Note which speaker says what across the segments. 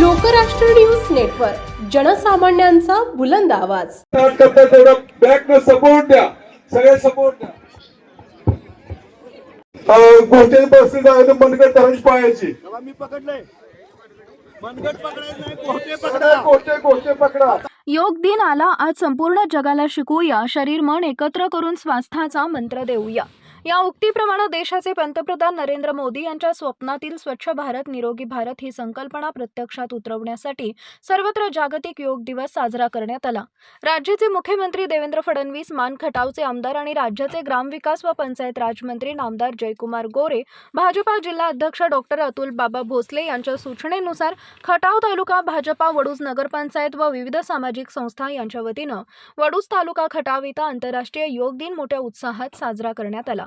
Speaker 1: Lokrashtra news network जनसामान्यांचा बुलंद आवाज.
Speaker 2: Back support द्या सगळे सपोर्ट द्या गोष्टी परिस्थिती आहे तर मनगट धरायची पाहायची
Speaker 3: मी पकडलंय मनगट पकडायचं नाही पोहते पकडा
Speaker 4: योग दिन आला आज संपूर्ण जगाला शिकूया शरीर मन एकत्र करून स्वास्थाचा मंत्र देऊया. या उक्तीप्रमाणे देशाचे पंतप्रधान नरेंद्र मोदी यांच्या स्वप्नातील स्वच्छ भारत निरोगी भारत ही संकल्पना प्रत्यक्षात उतरवण्यासाठी सर्वत्र जागतिक योग दिवस साजरा करण्यात आला. राज्याचे मुख्यमंत्री देवेंद्र फडणवीस मान खटावचे आमदार आणि राज्याचे ग्रामविकास व पंचायत राजमंत्री नामदार जयकुमार गोरे भाजपा जिल्हा अध्यक्ष डॉक्टर अतुल बाबा भोसले यांच्या सूचनेनुसार खटाव तालुका भाजपा वडूज नगरपंचायत व विविध सामाजिक संस्था यांच्या वतीनं वडूज तालुका खटाव इथं आंतरराष्ट्रीय योग दिन मोठ्या उत्साहात साजरा करण्यात आला.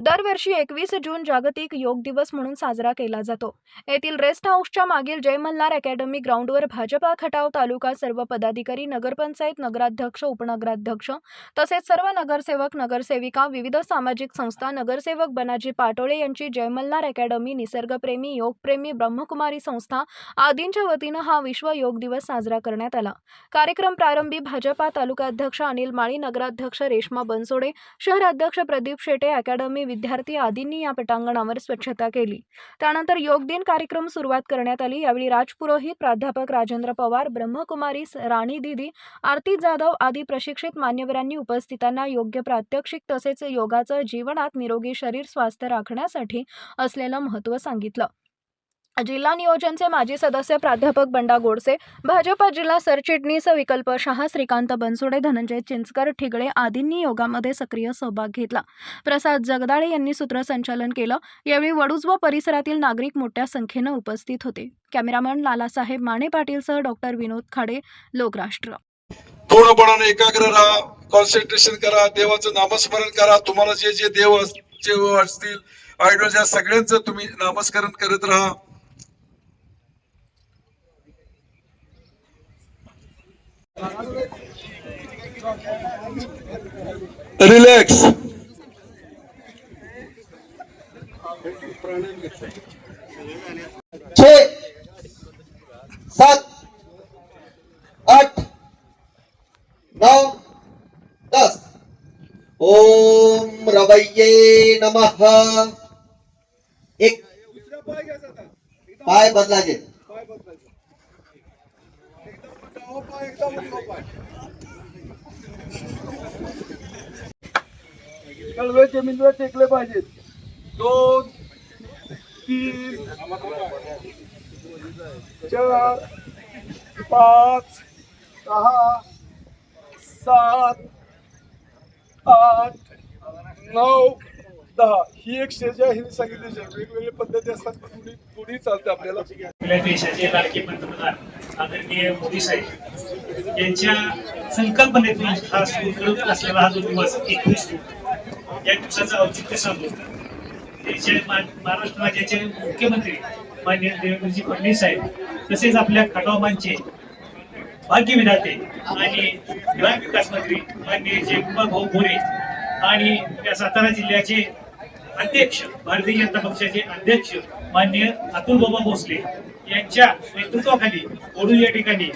Speaker 4: दरवर्षी एकवीस जून जागतिक योग दिवस म्हणून साजरा केला जातो. येथील रेस्ट हाऊसच्या मागील जय मल्हार अकॅडमी ग्राउंडवर भाजपा खटाव तालुका सर्व पदाधिकारी नगरपंचायत नगराध्यक्ष उपनगराध्यक्ष तसेच सर्व नगरसेवक नगरसेविका विविध सामाजिक संस्था नगरसेवक बनाजी पाटोळे यांची जय मल्हार अकॅडमी निसर्गप्रेमी योगप्रेमी ब्रह्मकुमारी संस्था आदींच्या वतीनं हा विश्व योग दिवस साजरा करण्यात आला. कार्यक्रम प्रारंभी भाजपा तालुकाध्यक्ष अनिल माळी नगराध्यक्ष रेश्मा बनसोडे शहराध्यक्ष प्रदीप शेटे अकॅडमी विद्यार्थी आदींनी या पटांगणावर स्वच्छता केली. त्यानंतर योग दिन कार्यक्रम सुरुवात करण्यात आली. यावेळी राजपुरोहित प्राध्यापक राजेंद्र पवार ब्रह्मकुमारी राणी दिदी आरती जाधव आदी प्रशिक्षित मान्यवरांनी उपस्थितांना योग्य प्रात्यक्षिक तसेच योगाचं जीवनात निरोगी शरीर स्वास्थ्य राखण्यासाठी असलेलं महत्त्व सांगितलं. जिल्हा नियोजनचे माजी सदस्य प्राध्यापक बंडा गोडसे भाजपा जिल्हा सरचिटणीस विकल्प शहा श्रीकांत बनसोडे धनंजय चिंचकर ठिगळे आदींनी योगामध्ये सक्रिय सहभाग घेतला. प्रसाद जगदाळे यांनी सूत्रसंचालन केलं. यावेळी वडूज व परिसरातील नागरिक मोठ्या संख्येनं उपस्थित होते. कॅमेरामन लालासाहेब माने पाटीलसह डॉक्टर विनोद खाडे लोकराष्ट्र.
Speaker 2: पूर्णपणाने एकाग्र राहा कॉन्सन्ट्रेशन करा देवाचं नामस्मरण करा. तुम्हाला जे जे देव जे असतील आयडॉल या सगळ्यांचं तुम्ही नामस्मरण करत राहा. रिलॅक्स
Speaker 5: छे सात आठ नऊ दस. ओम रवैये नमः. एक.
Speaker 3: पाय घ्यायचा कळवे जमिनीवर टेकले पाहिजेत. दोन तीन चार पाच सहा सात आठ नऊ दहा. ही एक स्टेज आहे हिने सांगितली. वेगवेगळ्या पद्धती असतात पण दोन्ही चालते आपल्याला.
Speaker 6: देशाचे लाडके पंतप्रधान आदरणीय मोदी साहेब यांच्या संकल्पनेतून हा सुरू असलेला हा जो दिवस एकवीस या दिवसाचं औचित्य साधून महाराष्ट्र राज्याचे मुख्यमंत्री मान्य देवेंद्रजी फडणवीस साहेब तसेच आपल्या खटावमांचे भाग्यविधाते आणि ग्रामविकास मंत्री मान्य जयकुमार भाऊ मोरे आणि त्या सातारा जिल्ह्याचे अध्यक्ष भारतीय जनता पक्षाचे अध्यक्ष मान्य अतुल बाबा भोसले यांच्या नेतृत्वाखाली ओढू या ठिकाणी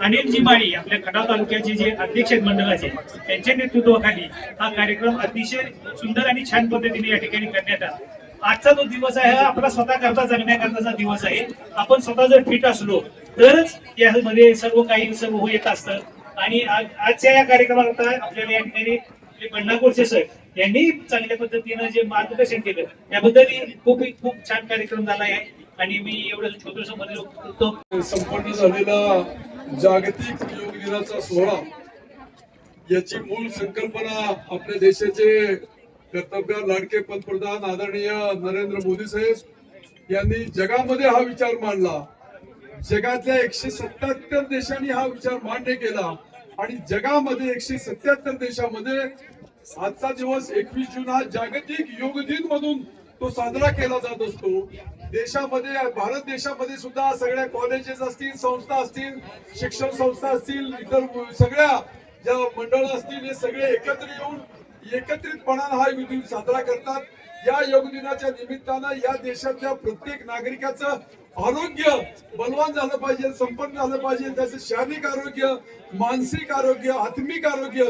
Speaker 6: अनिलजी माळी आपल्या खटाव तालुक्याचे जे अध्यक्ष मंडळाचे त्यांच्या नेतृत्वाखाली हा कार्यक्रम अतिशय सुंदर आणि छान पद्धतीने या ठिकाणी करण्यात आला. आजचा जो दिवस आहे हा आपला स्वतः करता जगण्याकरताचा दिवस आहे. आपण स्वतः जर फिट असलो तरच यामध्ये सर्व काही सर्व येत असतं. आणि आजच्या या कार्यक्रमाकरता आपल्याला या ठिकाणी आपले बंडा सर यांनी चांगल्या पद्धतीनं जे मार्गदर्शन केलं त्याबद्दल खूप खूप छान कार्यक्रम झाला आहे. आणि मी एवढं छोटसमध्ये
Speaker 2: संपन्न झालेला जागतिक योग दिनाचा सोहळा याची मूळ संकल्पना आपल्या देशाचे कर्तव्य लाडके पंतप्रधान आदरणीय नरेंद्र मोदी साहेब यांनी जगामध्ये हा विचार मांडला. जगातल्या एकशे सत्याहत्तर देशांनी हा विचार मान्य केला. आणि जगामध्ये एकशे सत्याहत्तर देशामध्ये आजचा दिवस एकवीस जून हा जागतिक योग दिन म्हणून तो साजरा केला जात असतो. देशामध्ये भारत देशामध्ये सुद्धा सगळ्या कॉलेजेस असतील संस्था असतील शिक्षण संस्था असतील इतर सगळ्या ज्या मंडळ असतील हे सगळे एकत्र येऊन एकत्रितपणानं हा योग दिन साजरा करतात. या योग दिनाच्या निमित्तानं या देशातल्या प्रत्येक नागरिकाचं आरोग्य बलवान झालं पाहिजे संपन्न झालं पाहिजे त्याचं शारीरिक आरोग्य मानसिक आरोग्य आत्मिक आरोग्य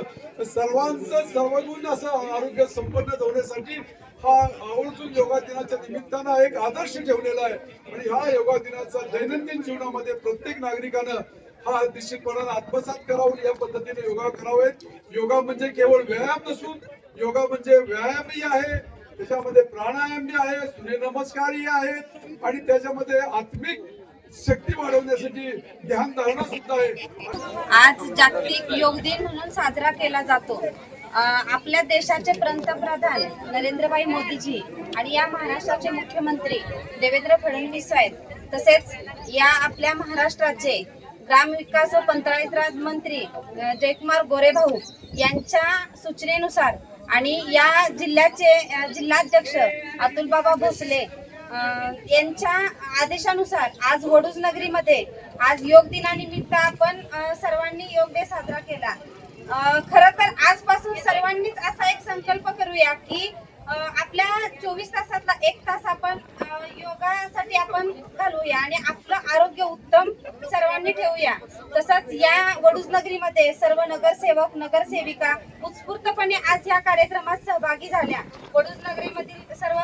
Speaker 2: सर्वांचं सर्वगुण असं आरोग्य संपन्न होण्यासाठी हा आवर्जून योगा दिनाच्या निमित्तानं एक आदर्श ठेवलेला आहे. आणि हा योगा दिनाचा दैनंदिन जीवनामध्ये प्रत्येक नागरिकानं हा निश्चितपणानं आत्मसात करावं या पद्धतीने योगा करावेत. योगा म्हणजे केवळ व्यायाम नसून योगा म्हणजे व्यायामही आहे. त्याच्यामध्ये प्राणायाम बी आहे सूर्यनमस्कारही आहेत आणि त्याच्यामध्ये आत्मिक शक्ती वाढवण्यासाठी ध्यानधारणा सुद्धा आहे.
Speaker 7: आज जागतिक योग दिन म्हणून साजरा केला जातो. आपल्या देशाचे पंतप्रधान नरेंद्रभाई मोदीजी आणि या महाराष्ट्राचे मुख्यमंत्री देवेंद्र फडणवीस आहेत. तसेच या आपल्या महाराष्ट्राचे ग्रामविकास व पंचायत राज मंत्री जयकुमार गोरेभाऊ यांच्या सूचनेनुसार आणि या जिल्ह्याचे जिल्हाध्यक्ष अतुलबाबा भोसले यांच्या आदेशानुसार आज वडूज नगरीमध्ये आज योग दिनानिमित्त आपण सर्वांनी योग डे साजरा केला. खर तर आजपासून सर्वांनीच असा एक संकल्प करूया की आपल्या चोवीस तासातला एक तास आपण योगासाठी आपण घालूया आणि आपलं आरोग्य उत्तम सर्वांनी ठेवूया. तसंच या वडूज नगरीमध्ये सर्व नगरसेवक नगरसेविका उत्स्फूर्तपणे आज या कार्यक्रमात सहभागी झाल्या. वडूज नगरीमधील सर्व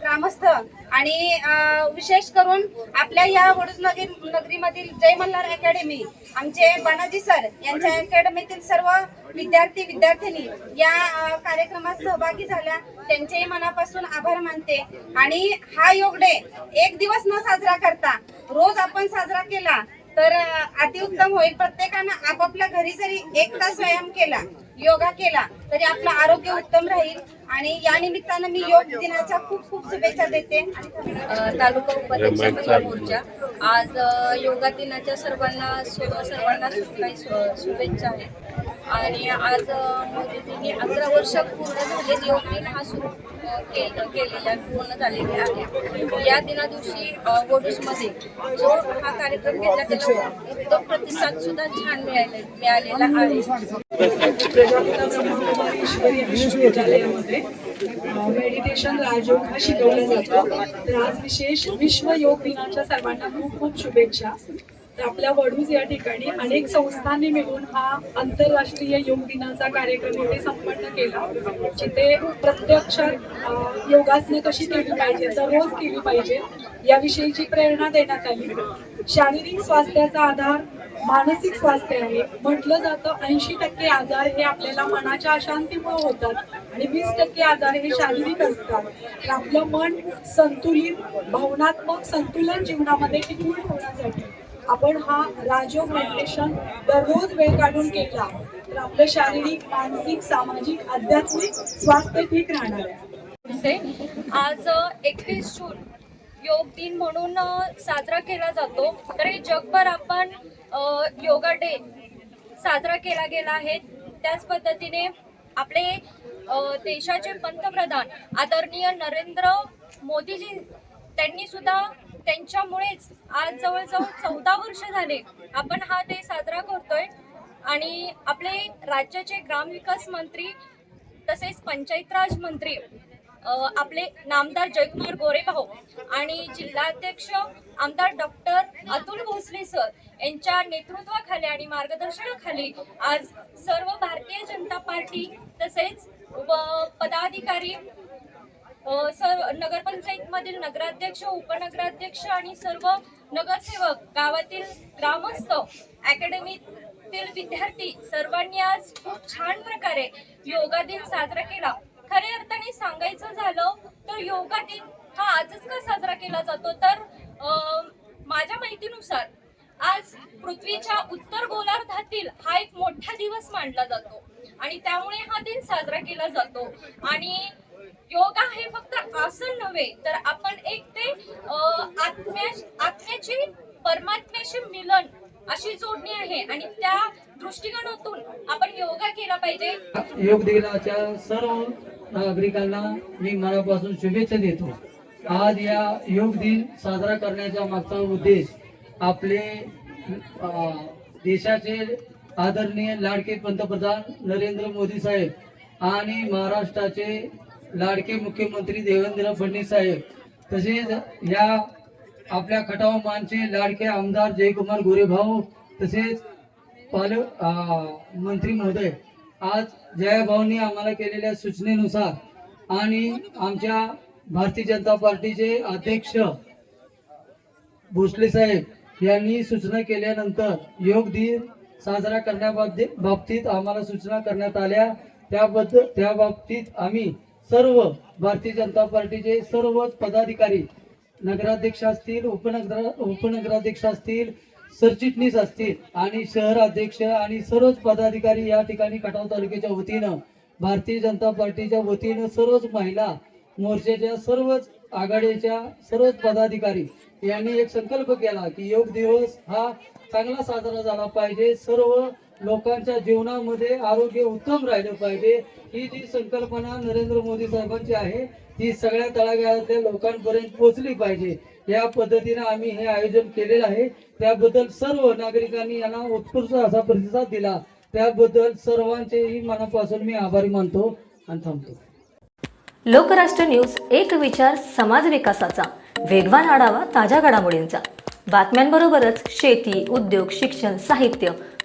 Speaker 7: ग्रामस्थ आणि विशेष करून आपल्या या वडूज नगरी नगरीमधील जय मल्हार अकॅडमी आमचे बाणाजी सर यांच्या अकॅडमीतील सर्व विद्यार्थी विद्यार्थिनी या कार्यक्रमात सहभागी झाल्या. त्यांचेही मनापासून आभार मानते. आणि हा योग डे एक दिवस न साजरा करता रोज आपण साजरा केला तर अतिउत्तम होईल. प्रत्येकानं आपापल्या घरी जरी एक तास व्यायाम केला योगा केला तरी आपलं आरोग्य उत्तम राहील. आणि या निमित्तानं मी योग दिनाच्या खूप खूप शुभेच्छा देते.
Speaker 8: तालुका उपाध्यक्ष महिला मोर्चा. आज योगा दिनाच्या सर्वांना सर्वांना शुभेच्छा आहेत. आणि आज मोदीजींनी म्हणजे अकरा वर्ष पूर्ण झालेले योग दिन हा सुरू अ, केलेला पूर्ण झालेले आहे. या दिना दिवशी वडूसमध्ये जो हा कार्यक्रम घेतला त्याला उत्तम प्रतिसाद सुद्धा छान मिळाले मिळालेला आहे.
Speaker 9: मेडिटेशन राजयोग हा शिकवला जातो. तर आज विशेष विश्व योग दिनाच्या सर्वांना खूप खूप शुभेच्छा. तर आपल्या वडूज या ठिकाणी अनेक संस्थांनी मिळून हा आंतरराष्ट्रीय योग दिनाचा कार्यक्रम इथे संपन्न केला. जिथे प्रत्यक्षात योगासने योगासनं कशी केली पाहिजे दररोज केली पाहिजे याविषयीची प्रेरणा देण्यात आली. शारीरिक स्वास्थ्याचा आधार मानसिक स्वास्थ्य आहे. म्हटलं जातं ऐंशी टक्के आजार हे आपल्याला मनाच्या अशांतीमुळे होतात आणि वीस टक्के आजार हे शारीरिक असतात. तर आपलं मन संतुलित भावनात्मक संतुलन जीवनामध्ये टिकून ठेवण्यासाठी आपण हा राजयोग मेडिटेशन दररोज वेळ काढून केला तर आपलं शारीरिक मानसिक सामाजिक आध्यात्मिक स्वास्थ्य ठीक राहणार आहे.
Speaker 8: आज एकवीस जून योग दिन म्हणून साजरा केला जातो. तर हे जगभर आपण योगा डे साजरा केला गेला आहे. त्याच पद्धतीने आपले देशाचे पंतप्रधान आदरणीय नरेंद्र मोदीजी त्यांनी सुद्धा त्यांच्यामुळेच आज जवळजवळ चौदा वर्ष झाले आपण हा डे साजरा करतोय. आणि आपले राज्याचे ग्रामविकास मंत्री तसेच पंचायत राज मंत्री आपले नामदार जयकुमार गोरेभाऊ आणि जिल्हाध्यक्ष आमदार डॉक्टर अतुल भोसले सर यांच्या नेतृत्वाखाली आणि मार्गदर्शनाखाली आज सर्व भारतीय जनता पार्टी तसेच पदाधिकारी सर्व नगरपंचायतमधील नगराध्यक्ष उपनगराध्यक्ष आणि सर्व नगरसेवक गावातील ग्रामस्थ अकॅडमीतील विद्यार्थी सर्वांनी आज खूप छान प्रकारे योगा दिन साजरा केला. खऱ्या अर्थाने सांगायचं झालं तर योगा दिन हा आजच का साजरा केला जातो? तर माझ्या माहितीनुसार आज पृथ्वीच्या उत्तर गोलार्धातील हा एक मोठा दिवस मानला जातो आणि त्यामुळे हा दिन साजरा केला जातो. आणि योगा हे फक्त आसन नव्हे तर आपण एक ते आत्म्या आत्म्याची परमात्म्याशी मिलन अशी जोडणी आहे. आणि त्या दृष्टिकोनातून आपण योगा केला पाहिजे.
Speaker 10: योग दिनाच्या सर्व नागरिकांना मी मनापासून शुभेच्छा देतो. आज या योग दिन साजरा करण्याचा मागचा उद्देश आपले अं, देशाचे आदरणीय लाडके पंतप्रधान नरेंद्र मोदी साहेब आणि महाराष्ट्राचे लाडके मुख्यमंत्री देवेंद्र फडणवीस साहेब तसेच या आपल्या खटाव मानचे लाडके आमदार जयकुमार गोरेभाऊ तसेच पाल मंत्री महोदय आज जयाभाऊंनी आम्हाला केलेल्या सूचनेनुसार आणि आमच्या भारतीय जनता पार्टीचे अध्यक्ष भोसले साहेब यांनी सूचना केल्यानंतर योग दिन साजरा करण्याबाबतीत आम्हाला सूचना करण्यात आल्या. त्याबद्दल त्या बाबतीत आम्ही सर्व भारतीय जनता पार्टीचे सर्वच पदाधिकारी नगराध्यक्ष असतील उपनगर उपनगराध्यक्ष असतील सरचिटणीस असतील आणि शहराध्यक्ष आणि सर्वच पदाधिकारी या ठिकाणी खटाव तालुक्याच्या वतीनं भारतीय जनता पार्टीच्या वतीनं सर्वच महिला मोर्चाच्या सर्वच आघाडीच्या सर्वच पदाधिकारी यांनी एक संकल्प केला की योग दिवस हा चांगला साजरा झाला पाहिजे. सर्व लोकांच्या जीवनामध्ये आरोग्य उत्तम राहिलं पाहिजे. ही जी संकल्पना नरेंद्र मोदी साहेबांची आहे ती सगळ्या तळागाळातल्या लोकांपर्यंत पोहोचली पाहिजे. या पद्धतीने आम्ही हे आयोजन केलेलं आहे. त्याबद्दल सर्व नागरिकांनी यांना उत्कृष्ट असा प्रतिसाद दिला. त्याबद्दल सर्वांचेही मनापासून मी आभारी मानतो आणि थांबतो.
Speaker 11: लोकराष्ट्र न्यूज एक विचार समाज विकासाचा. वेगवान आढावा ताज्या घडामोडींचा. बातम्यांबरोबरच शेती उद्योग शिक्षण साहित्य